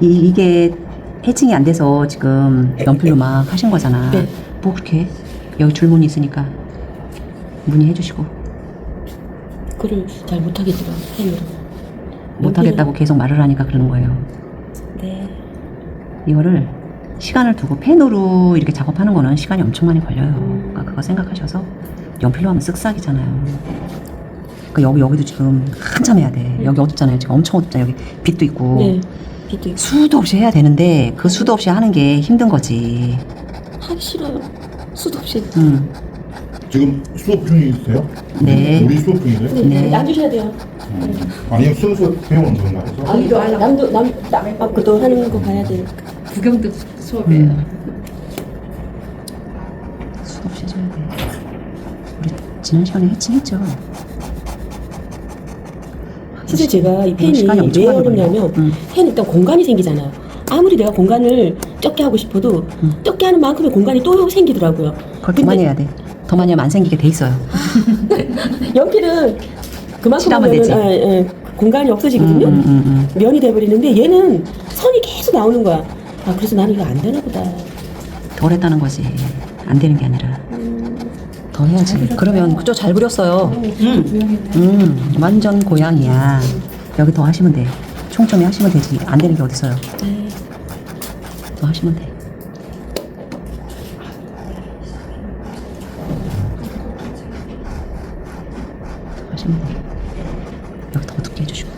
이, 이게 해칭이 안 돼서 지금 연필로 막 하신 거잖아. 네. 뭐 그렇게 해? 여기 줄무늬 있으니까 문의해 주시고 그걸 잘 못하겠더라 펜으로. 못 하겠다고 계속 말을 하니까 그러는 거예요. 네. 이거를 시간을 두고 펜으로 이렇게 작업하는 거는 시간이 엄청 많이 걸려요. 그러니까 그거 생각하셔서 연필로 하면 쓱싹이잖아요. 그 여기 여기도 지금 한참 해야 돼. 여기 어둡잖아요. 지금 엄청 어둡잖아요. 여기 빛도 있고 네. 있고. 수도 없이 해야 되는데 그 수도 없이 하는 게 힘든 거지. 하기 싫어요. 수도 없이. 음. 지금 수업 중이세요? 네. 우리 수업 중이세요? 네. 앉으셔야 돼요. 아니요 순수 배우는 건가 해서 아니도 알라. 남도 남 남의 밥그도 하는 거 봐야 되니까. 구경도 수업이에요. 음. 수도 없이 해줘야 돼. 우리 지난 시간에 해칭했죠. 사실 제가 이 펜이 시간이 엄청 왜. 어렵냐면 음. 펜 일단 공간이 생기잖아요. 아무리 내가 공간을 적게 하고 싶어도 음. 적게 하는 만큼의 공간이 또 생기더라고요. 그걸 더 많이 해야 돼. 더 많이 하면 안 생기게 돼 있어요. 연필은 그만큼 칠하면 하면은, 되지. 예, 예, 공간이 없어지거든요. 음, 음, 음, 면이 돼버리는데 얘는 선이 계속 나오는 거야. 아 그래서 나는 이거 안 되나 보다. 덜 했다는 거지. 안 되는 게 아니라. 더 해야지. 그러면 그저 잘 그렸어요. 음, 음, 완전 고양이야. 여기 더 하시면 돼. 총점이 하시면 되지. 안 되는 게 어딨어요. 네. 더 하시면 돼. 더 하시면 돼. 여기 더 어둡게 해주시고.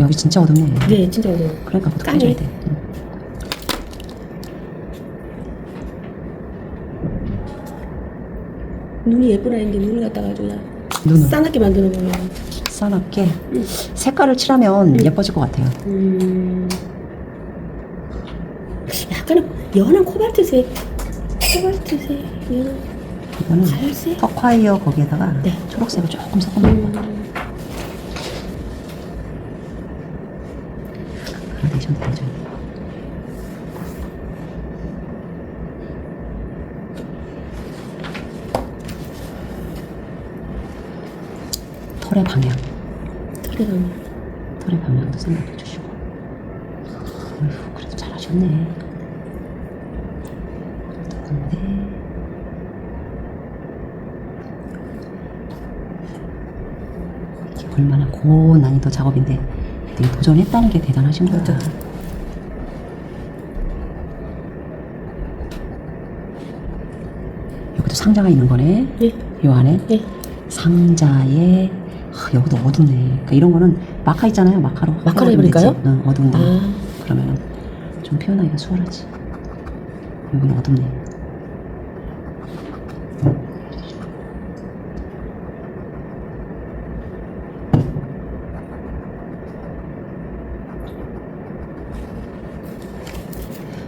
여기 진짜 어둡네. 네, 진짜 어려워. 그러니까 어떻게 까매. 해줘야 돼. 응. 눈이 예쁘나 했는데 눈을 갖다가 아주 그냥 눈을? 싸납게 만들어 보면. 싸납게? 색깔을 칠하면 예뻐질 것 같아요. 음. 약간은 연한 코발트색 코발트색 연한 이거는 갈색? 터콰이어 거기에다가 네. 초록색을 조금 섞어놓은 거. 음, 그라데이션 해줘야 돼. 털의 방향, 털이랑 털의 방향도 생각해 주시고. 어휴, 그래도 잘하셨네. 근데 이게 얼마나 고난이도 작업인데 되게 도전했다는 게 대단하신. 맞아. 여기도 상자가 있는 거네. 네, 요 안에 네. 상자에 아, 여기도 어둡네. 그러니까 이런 거는 마카 있잖아요. 마카로. 마카로? 되지. 응, 어두운데. 아 그러면은 좀 표현하기가 수월하지. 여기는 어둡네.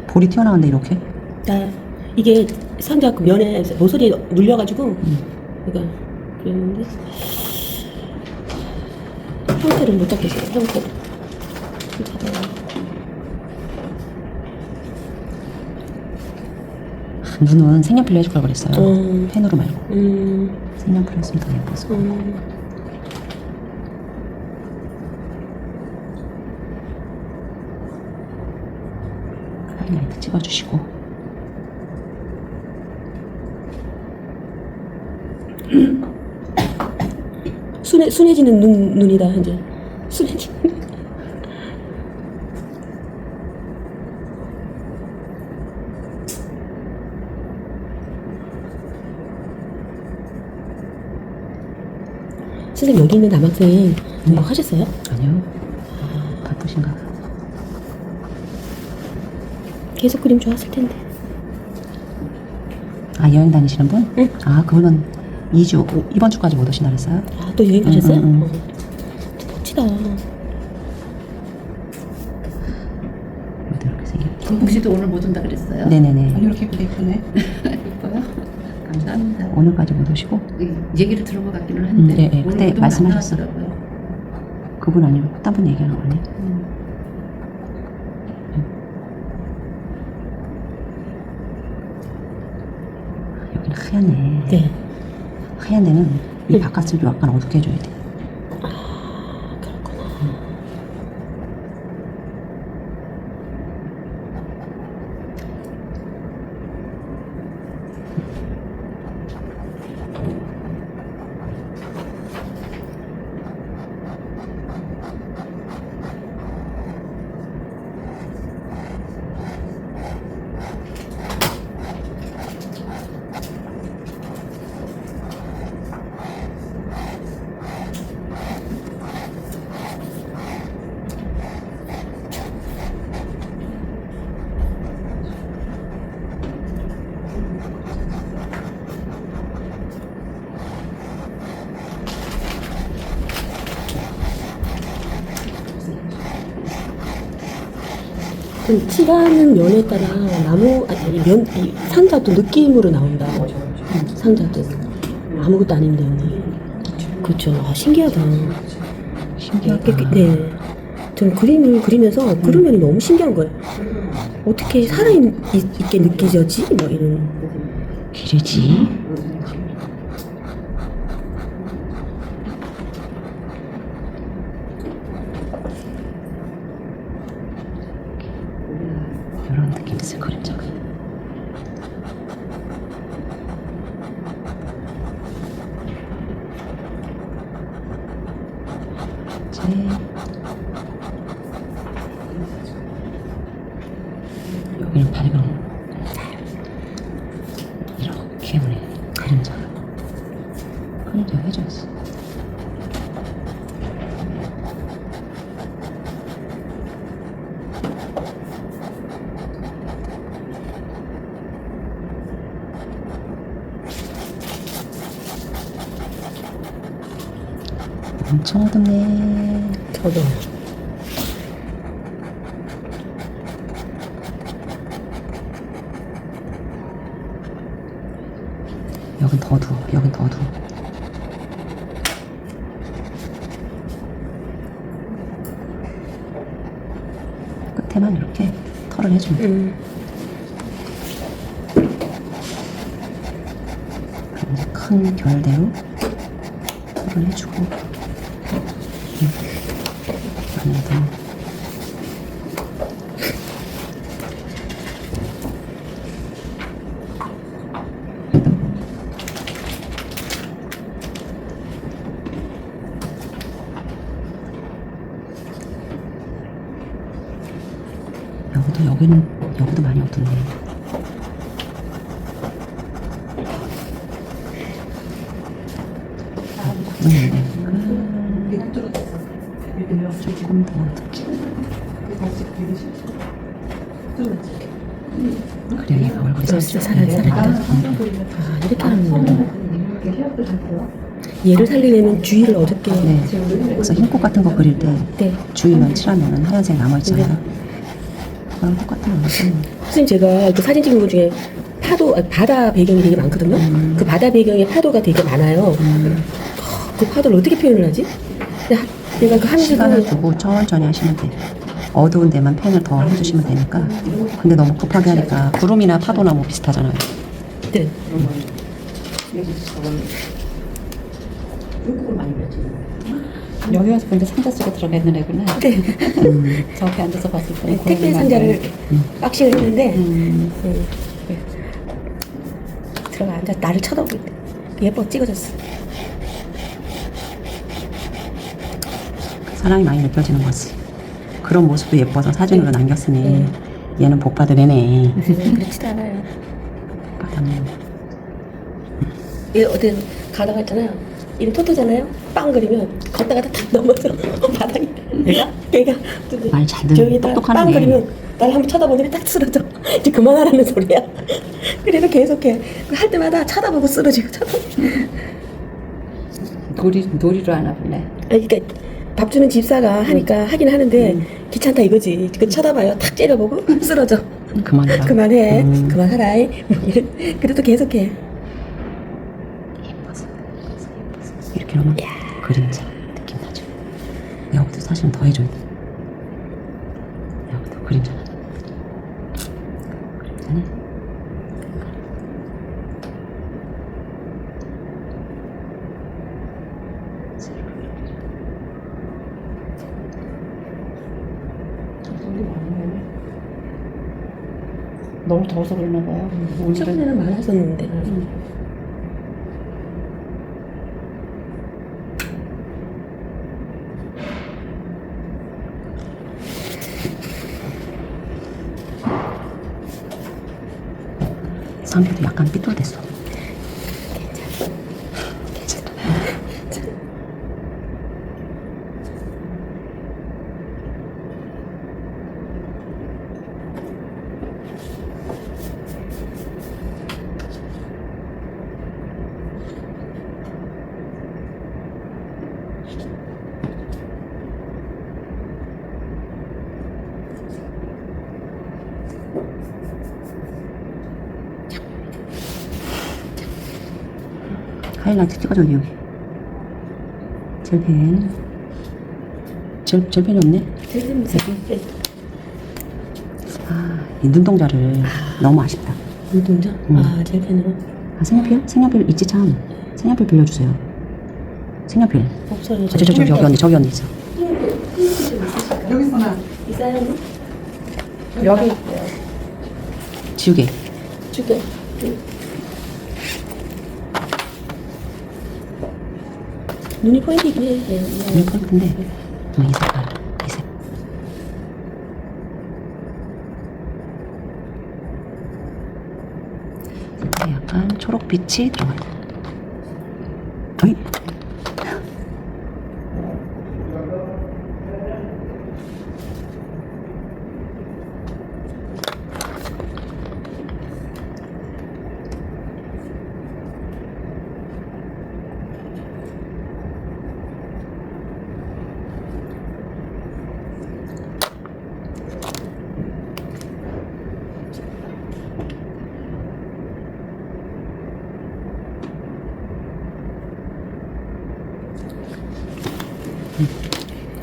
볼이 튀어나왔네 이렇게. 나 이게 상자 그 면에 모서리 눌려가지고 음. 그러니까 그랬는데 형태를 못 잡겠어요 잡아요. 아, 눈은 색연필로 해줄 걸 그랬어요. 음. 펜으로 말고 음, 색연필로 했으면 더 예뻤어. 음. 하이라이트 찍어주시고. 순해, 순해지는 눈, 눈이다 이제 순해지 선생님 여기 있는 남학생 뭐 하셨어요? 아니요. 바쁘신가 봐. 계속 그림 좋았을 텐데 아 여행 다니시는 분? 응. 아 그거는 2주 오- 이번 주까지 못 오신다 그랬어요? 아 또 여행 가셨어요? 응, 응, 응. 어. 멋지다 여기도 이렇게 생겼. 김국 씨도 오늘 못 온다 그랬어요. 네네네. 아니 이렇게 예쁘게 예쁘네. 예뻐요. 감사합니다. 오늘까지 못 오시고 이 얘기를 들은 것 같기는 한데 음, 네, 네. 오늘 그때 운동 말씀하셨어. 나왔더라고요. 그분 아니고 딴 분 얘기하는 거 아니에요? 음. 여기는 하얗네. 네 하얀 데는 이 응. 바깥을 좀 약간 어둡게 해줘야 돼. 그럼 칠하는 면에 따라 나무 아니 면 이 상자도 느낌으로 나온다. 상자도 아무것도 아닌데. 그렇죠. 아, 신기하다. 신기하다. 아, 네. 저는 그림을 그리면서 그림면이 너무 신기한 거예요. 어떻게 살아있게 느껴지지? 뭐 이런. 길이지. 이런 느낌 있을 그림자가. 이제 여기는 밝은 이렇게 우리 그림자가 그림자 해줘있어 엄청 어둡네. 저도. 여긴 더 어두워 여긴 더 어두워 끝에만 이렇게 해주면 돼 음. 큰 결대로 털을 해주고 음. 안에도 여기도 여기는 여기도 많이 어둡네 음, 조금 더 어둡게 그래 얘가 얼굴이 살짝 살아 살아. 아 이렇게 하는 거. 얘를 살리려면 주위를 어둡게. 네. 그래서 흰꽃 같은 거 그릴 때 네. 주위만 칠하면 하얀색 남아있잖아요 그랑 똑같은 거 선생님 제가 그 사진 찍은 것 중에 파도 아, 바다 배경이 되게 많거든요. 그 바다 배경에 파도가 되게 많아요. 그 파도를 어떻게 표현을 하지? 근데 하- 내가 그 시간을 하면서 두고 천천히 하시면 돼 어두운 데만 펜을 더 해주시면 되니까 근데 너무 급하게 하니까 구름이나 파도나 뭐 비슷하잖아요 네. 여기 와서 보니까 상자 속에 들어가 있는 애구나. 네. 저렇게 앉아서 봤을 때. 택배 상자를 박싱을 했는데 음. 음, 네. 들어가 앉아 나를 쳐다보고 있대. 예뻐 찍어줬어. 사랑이 많이 느껴지는 거지 그런 모습도 예뻐서 사진으로 남겼으니 네. 얘는 복 받을 애네 음, 그렇지도 않아요. 받았네 얘 어디 가다가 있잖아요. 이름 토토잖아요. 빵 그리면 걷다가 탁 넘어져 바닥에. 얘가? 얘가 말 잘 듣는 똑똑한 빵 애. 그리면 날 한번 쳐다보더니 딱 쓰러져. 이제 그만하라는 소리야. 그래도 계속해. 할 때마다 쳐다보고 쓰러지고 쳐다보고. 놀이, 놀이로 하나 보네. 아니, 그러니까 밥 주는 집사가 하니까 하긴 하는데 귀찮다 이거지. 그 쳐다봐요. 탁 째려보고 쓰러져. 그만해라 그만해. 음. 그만하라. 그래도 계속해. 예뻐서 예뻐서 예뻐서 놓으면 그림자 느낌 나죠? 여기도 사실은 더 해줘야 돼. 여기도 그림자 나죠 그림자네. 너무 더워서 그러나 봐요. 오늘은 최근에는 많았었는데. 상대도 약간 삐뚤댔어 하이라이트 찍어줘 여기 여기 젤펜 젤, 젤펜이 없네 네. 아, 이 눈동자를 너무 아쉽다 눈동자? 음. 아, 젤펜으로? 아 색연필? 색연필 있지 참 색연필 빌려주세요 색연필 없어요. 저, 저, 저, 저, 저기 언니 저기 언니 있어 있어요? 여기 지우개 주게. 눈이 포인트이긴 해. 네. 눈이 포인트인데 어, 이 색깔 이 색 약간 초록빛이 들어가 있다 어이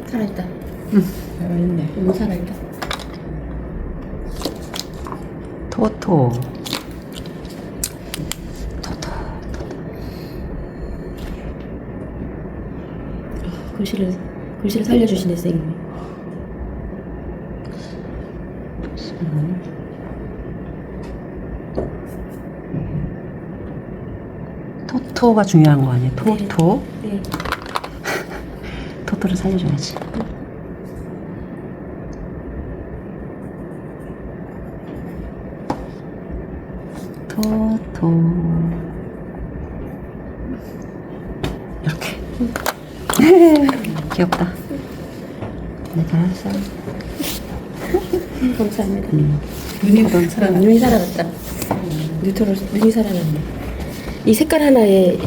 살아있다. 살아있네. 너무 살아있다. 토토 토토 글씨를, 글씨를 살려주시네, 선생님이. 토토가 중요한 거 아니에요? 토토? 네. 토토를 살려줘야지 토토 이렇게 귀엽다 네 잘했어요 감사합니다. 음. 눈이 살아, 눈이 살아났다. 뉴트로, 눈이 살아났네. 이 색깔 하나에